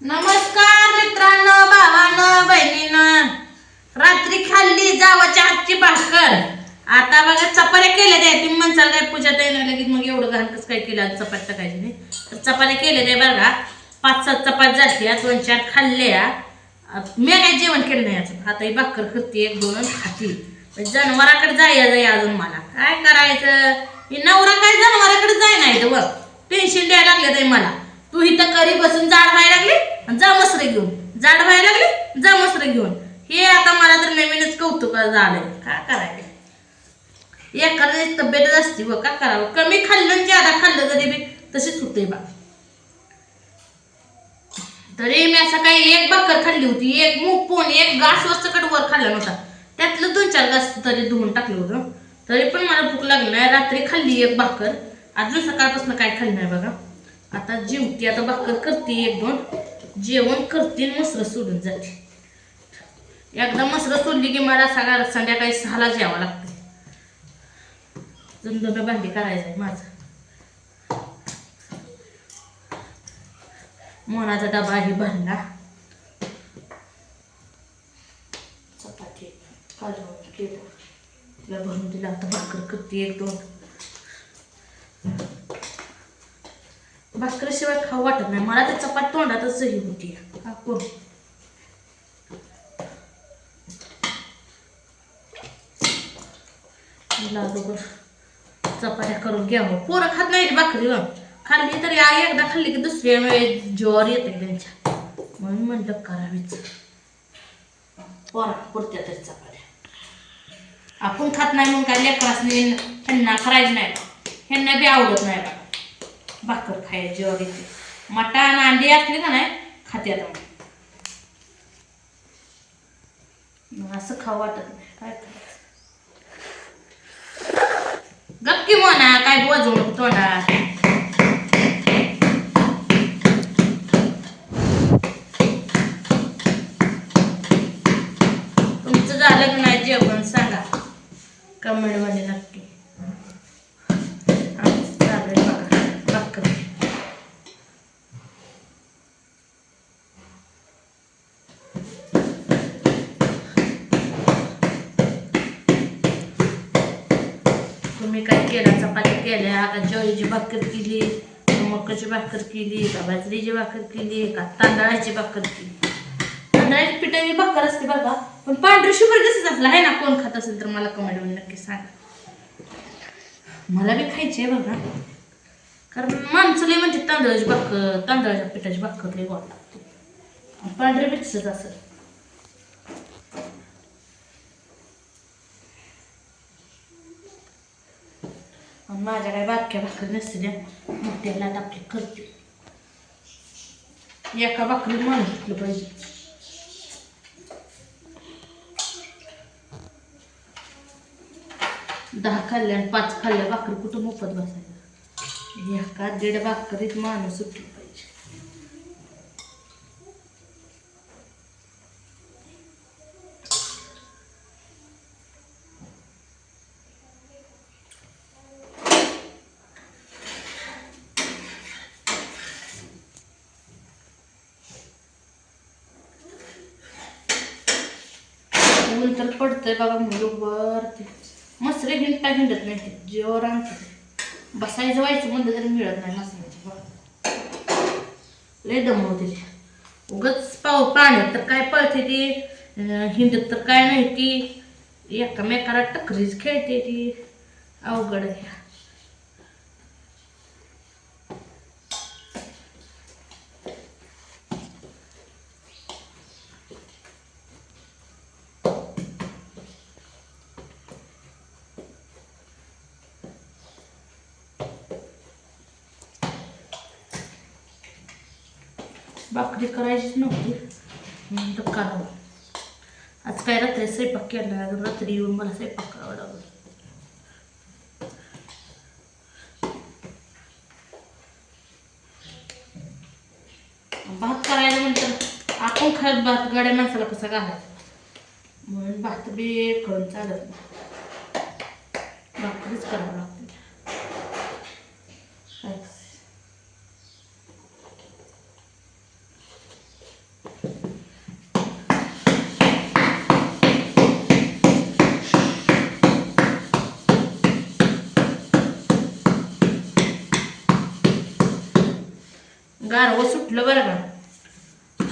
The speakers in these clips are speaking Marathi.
नमस्कार मित्रांनो भावानं बहिणीनं. रात्री खाल्ली जावाच्या हातची भाकर. आता बघा चपात्या केल्या द्या तुम्ही म्हणसाल काय पूजा द्यायला लगेच मग एवढं घालतच काय केलं? चपाट चपात्या टाकायची नाही. तर चपात्या केल्या द्या बघा पाच सात चपात जाते दोन चार खाल्ल्या. मी काय जेवण केलं नाही याचं आता ही भाकर करते एक दोन आणि खाती. जनावराकडे जाय जाय अजून मला. काय करायचं? नवरा काय जनावराकडे जाय नाही तर बघ. टेन्शन द्यायला लागलं ताई मला. तू इथं करी बसून जाड व्हायला लागली? आणि जा मसरे घेऊन. जाड व्हायला लागली? जा मसरे घेऊन. हे आता मला तर नवीनच कौतुक झालंय. काय करायचं? एखाद्याची तब्येतच असते व का करावं? कमी खाल्लं आणि ज्यादा खाल्लं तरी बी तशीच होते बा. तरी मी असं काही एक भाकर खाल्ली होती एक मूग पोन एक घास वस्तकट वर खाल्ला नव्हता. त्यातलं दोन चार घास तरी धुवून टाकलं होतं. तरी पण मला भूक लागली नाही. रात्री खाल्ली एक भाकर. अजून सकाळपासून काय खाल्लं नाही बघा. आता जिमती आता भाकर करते एक दोन. जेवण करते आणि मसरं सोडून जाते. एकदा मसरं सोडली की मला सगळ्या संध्याकाळी सहाला जेवावं लागतं. जुंदुनं भांडी करायचं आहे माझं. मोनाचा डबाही भरला. चपाती केलं तिला भरून दिला आता भाकर करते एक दोन. भाकरीशिवाय खाऊ वाटत नाही. मला ते चपात तोंडातच ही होती. कोण? चपात्या करून घ्यावं पोरं खात नाही रे भाकरी खाल्ली तरी आई एकदा खाल्ली की दुसऱ्या वेळेस म्हणजे ज्वर येते त्यांच्या. म्हणून म्हणलं करावीच. पोरा पुरत्या तरी चपात्या. आपण खात नाही म्हणून काय लेकरासने ह्यांना करायचं नाही. ह्यांना बी आवडत नाही बा भाकर खायची जेव्हा येते मटण अंडी असली का नाही खाते आता मग. असं खाऊ वाटत नाही. काय करायचं? गप्पी म्हणा काय बोजवू नको तोंडात. तुमचं झालं की नाही जेवण? सांगा. कमेंट नक्की आमचं झालंय बघा भाकर मी काय केलं? चपाती केल्या आता ज्वारीची भाकर केली मकाची भाकर केली का बाजरीची भाकर केली का? तांदळाची भाकर केली. तांदळाची पिठाची भाकर असते बघा पण पांढरी शुगर कसं असलं आहे ना कोण खात असेल तर मला कमेंटवर नक्की सांगा. मला बी खायची आहे बघा. कारण माणसं लई म्हणजे तांदळाची भाकर तांदळाच्या पिठाची भाकर लई गोड लागते. पांढरी बी असेल माझ्या काय बारक्या भाकरी नसते मग मोठ्याला आपली करते. एका भाकरी मान घेतलं पाहिजे. दहा खाल्ल्या आणि पाच खाल्ल्या भाकरी कुठं मोफत बसायचं एका दीड भाकरीत माणूस सुटली पाहिजे ऊन तर पडतंय बघा ते वरती. मसरे हिंडता हिंडत नाही ते. जोर आणते बसायचं व्हायचं म्हणलं तरी मिळत नाही मसऱ्याची बघा. लय दमवते ते. उगच पाव पाण्यात तर काय पळते ती अं, हिंडत तर काय नाही ती. एकामेकाला टकरीच खेळते ती. अवघड आहे. भाकरी करायचीच नव्हती. तर करावं आज काय रात्री स्वयंपाक केला रात्री येऊन मला स्वयंपाक करावा लागला. भात करायला म्हणतात आपण खात भात गाड्या माणसाला कसा घालायचा? म्हणून भात बी करून चालत नाही. भाकरीच करावं लागते काय करायचं? गारवं सुटलं बरं का.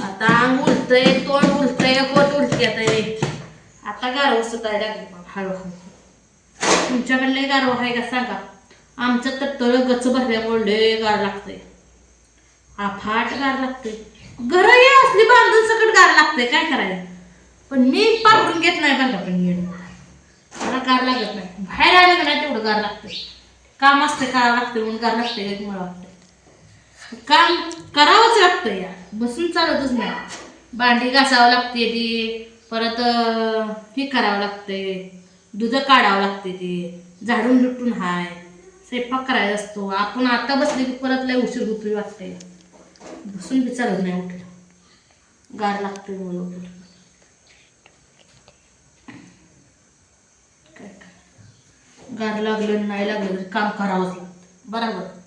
आता अंग उलतंय तोंड उलतंय पोट उलटी आता आता गारवं सुटायला लागले हळूहळू तुमच्याकडे लय गारवं आहे का सांगा. आमचं तर तळ गच भरल्यामुळे लय गार लागतंय. फाट गार लागतंय. घर ये असली बांधून सकट गार लागतंय काय करायचं? पण मी पाकडून घेत नाही बरं का पण येणं. मला गार लागत नाही. बाहेर आलं का नाही तेवढं गार लागतंय. काम असते करावं लागतं म्हणून गार लागतंय का मला काम करावंच लागतं या बसून चालतच नाही. भांडी घासावं लागते ती. परत हे करावं लागते. दूध काढावं लागते ते. झाडून लुटून हाय. स्वयंपाक करायचा असतो. आपण आता बसले की परत लय उशीर होतोय वाटते बसून बी चालत नाही उठलं. गार लागतोय म्हणून उठलं. काय काय गार लागलं नाही लागलं तरी काम करावंच लागतं. बरोबर.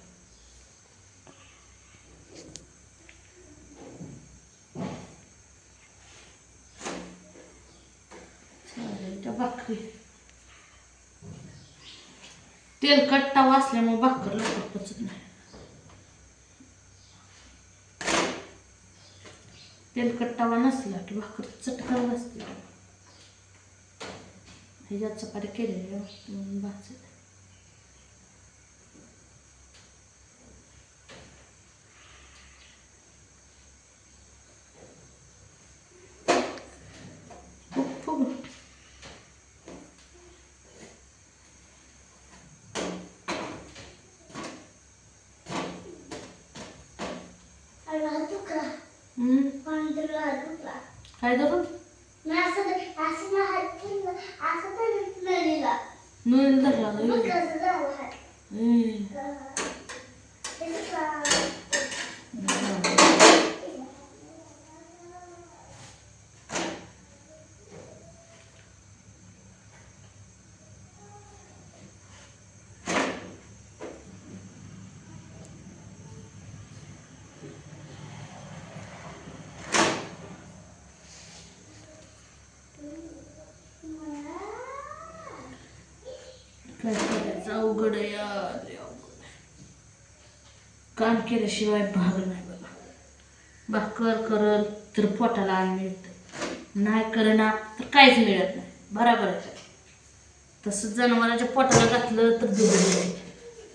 त्या भाकरी. तेलकट तवा असल्यामुळे भाकर लवकर पचत नाही. तेलकट तवा नसला की भाकर चटका असते ह्याच्यात चपाती केलेली म्हणून भाजत काय धरून नळीला धरला ना हम्म. काय करायचं अवघड आहे अरे काम केल्याशिवाय भाग नाही बघा. भाकर करल तर पोटाला अन्न मिळतं. नाही करणार तर काहीच मिळत नाही. बराबर आहे तसंच तसं जनावरांच्या पोटाला घातलं तर दूध मिळते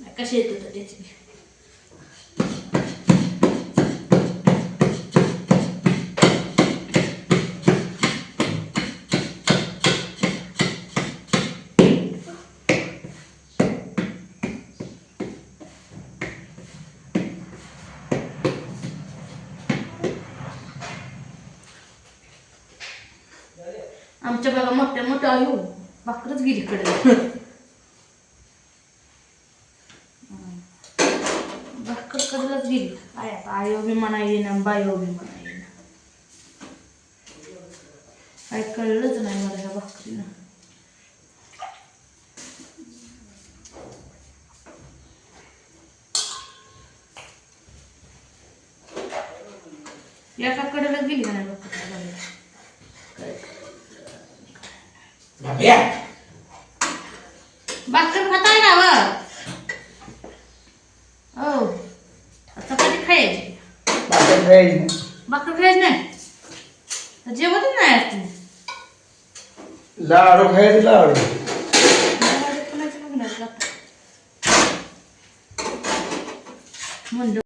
नाही कसे येतं त्याची आमच्या बघा मोठ्या मोठ्या आयो भाकरच गेली कडे भाकर कडेलाच गेली. आय आता आयो बी म्हणा येईना बायो बी म्हणा येईना. काय कळलंच नाही मला ह्या भाकरीनं एका कडेला गेली नाही भाकर काय बाब्या भाकर खाताय ना व? हो चपाती खायची? बाबा खायची नाही. भाकर खायची नाही? जेवतच नाही लाडू खायचे लाडू.